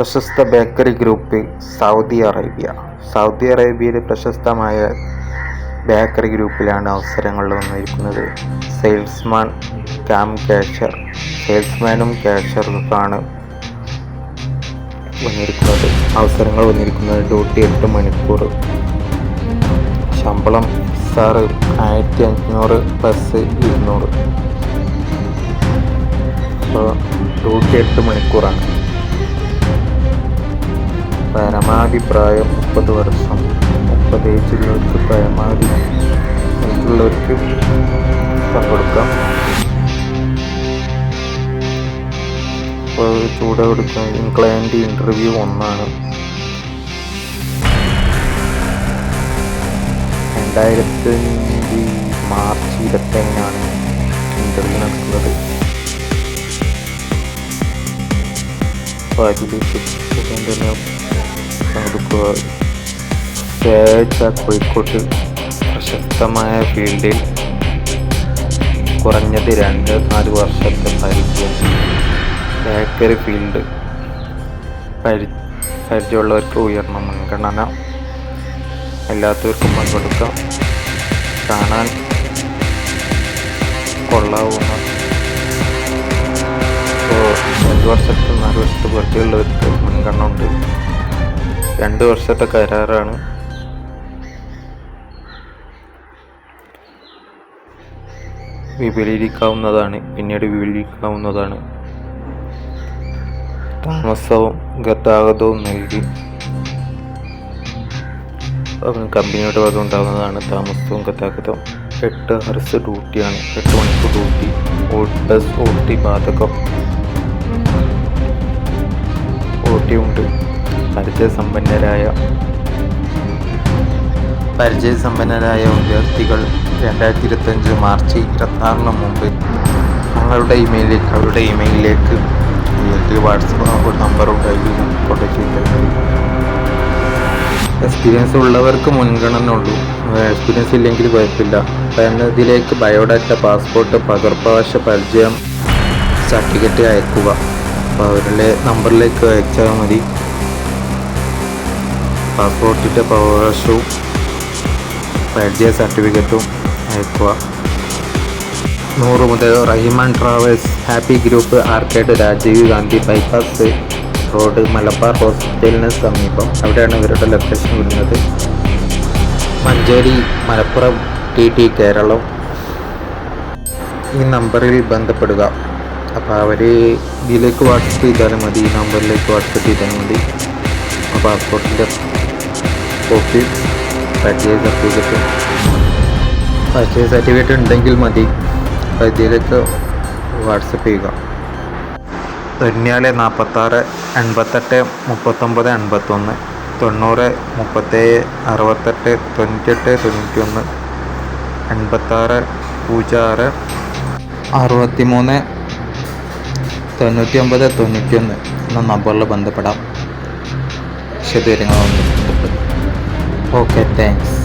പ്രശസ്ത bakery group Saudi Arabia. Saudi അറേബ്യയിലെ പ്രശസ്തമായ ബേക്കറി ഗ്രൂപ്പിലാണ് അവസരങ്ങൾ വന്നിരിക്കുന്നത്. സെയിൽസ്മാൻ ക്യാം ക്യാഷർ സെയിൽസ്മാനും കാഷറുമാണ് വന്നിരിക്കുന്നത്. അവസരങ്ങൾ വന്നിരിക്കുന്നത് ഡ്യൂട്ടി എട്ട് മണിക്കൂർ. ശമ്പളം സാറ് ആയിരത്തി അഞ്ഞൂറ് പ്ലസ് ഇരുന്നൂറ്. അപ്പോൾ ഡ്യൂട്ടി എട്ട് മണിക്കൂറാണ്. പരമാവധി പ്രായം മുപ്പത് വർഷം മുപ്പത് ഏജിലുള്ളവർക്ക് പരമാവധി ഏജിലുള്ളവർക്ക് പങ്കെടുക്കാം. ഇപ്പോൾ ചൂട് കൊടുക്കുന്ന ക്ലയന്റ് ഇന്റർവ്യൂ ഒന്നാണ്. രണ്ടായിരത്തി മാർച്ച് ഇരുപത്തേഴിനാണ് ഇന്റർവ്യൂ നടക്കുന്നത്. അപ്പോൾ അതിലേക്ക് പങ്കെടുക്കുക വ്യാഴാഴ്ച കോഴിക്കോട്ട് പ്രശസ്തമായ ഫീൽഡിൽ കുറഞ്ഞത് രണ്ട് നാല് വർഷത്തെ പരിചയം. Bakery field. പരി പരിചയമുള്ളവർക്ക് ഉയർന്ന മുൻഗണന. എല്ലാത്തവർക്കും പങ്കെടുക്കാം. കാണാൻ കൊള്ളാവുന്ന ഇപ്പോൾ രണ്ട് വർഷത്തെ നാല് വർഷത്തെ പരിചയമുള്ളവർക്ക് മുൻഗണന ഉണ്ട് രണ്ട് വർഷത്തെ കരാറാണ്. വിപുലീകരിക്കാവുന്നതാണ്. പിന്നീട് വിപുലീകരിക്കാവുന്നതാണ്. താമസവും ഗതാഗതവും നൽകി. കമ്പനിയുടെ വക ഉണ്ടാകുന്നതാണ്. താമസവും ഗതാഗതവും എട്ട് ഹർസ് ഡ്യൂട്ടിയാണ്. എട്ട് മണിക്കൂർ ഡ്യൂട്ടി. ഓ പ്ലസ് ഒ ടി ബാധകം. ഓട്ടിയുണ്ട്. പരിചയസമ്പന്നരായ പരിചയസമ്പന്നരായ വിദ്യാർത്ഥികൾ രണ്ടായിരത്തി ഇരുപത്തഞ്ച് മാർച്ച് ഇരുപത്താറിന് മുമ്പ് ഞങ്ങളുടെ ഇമെയിലേക്ക് അവരുടെ ഇമെയിലിലേക്ക് അല്ലെങ്കിൽ വാട്സപ്പ് നമ്പർ അതിൽ കോൺടാക്ട് എക്സ്പീരിയൻസ് ഉള്ളവർക്ക് മുൻഗണന ഉള്ളൂ. എക്സ്പീരിയൻസ് ഇല്ലെങ്കിൽ കുഴപ്പമില്ല. എന്നതിലേക്ക് ബയോഡാറ്റ പാസ്പോർട്ട് പകർപ്പവശ പരിചയം സർട്ടിഫിക്കറ്റ് അയക്കുക. അപ്പോൾ അവരുടെ നമ്പറിലേക്ക് അയച്ചാൽ മതി. പാസ്പോർട്ടിന്റെ പകർപ്പവകാശവും പരിചയ സർട്ടിഫിക്കറ്റും അയക്കുക. നൂറ് മുതൽ Rahiman travels happy group arcade Rajiv Gandhi bypass road Malabar ഹോസ്പിറ്റലിന് സമീപം. അവിടെയാണ് ഇവരുടെ ലൊക്കേഷൻ വരുന്നത്. Manjeri Malappuram T T Keralam. ഈ നമ്പറിൽ ബന്ധപ്പെടുക. അപ്പോൾ അവർ ഇതിലേക്ക് വാട്സപ്പ് ചെയ്താലും മതി. ഈ നമ്പറിലേക്ക് വാട്സപ്പ് ചെയ്താൽ മതി. ആ പാസ്പോർട്ടിന്റെ കോപ്പി പരിചയ സർട്ടിഫിക്കറ്റ് പരിചയ സർട്ടിഫിക്കറ്റ് ഉണ്ടെങ്കിൽ മതി. ഇതിലേക്ക് വാട്സപ്പ് ചെയ്യുക. തൊണ്ണൂറ് നാൽപ്പത്താറ് എൺപത്തെട്ട് മുപ്പത്തൊമ്പത് എൺപത്തൊന്ന് തൊണ്ണൂറ് മുപ്പത്തേഴ് അറുപത്തെട്ട് തൊണ്ണൂറ്റെട്ട് തൊണ്ണൂറ്റൊന്ന് എൺപത്താറ് പൂജ്യം ആറ് അറുപത്തി മൂന്ന് തൊണ്ണൂറ്റി ഒമ്പത് തൊണ്ണൂറ്റിയൊന്ന് എന്ന നമ്പറിൽ ബന്ധപ്പെടാം. വിശദവിവരങ്ങളുണ്ട് Okay, thanks.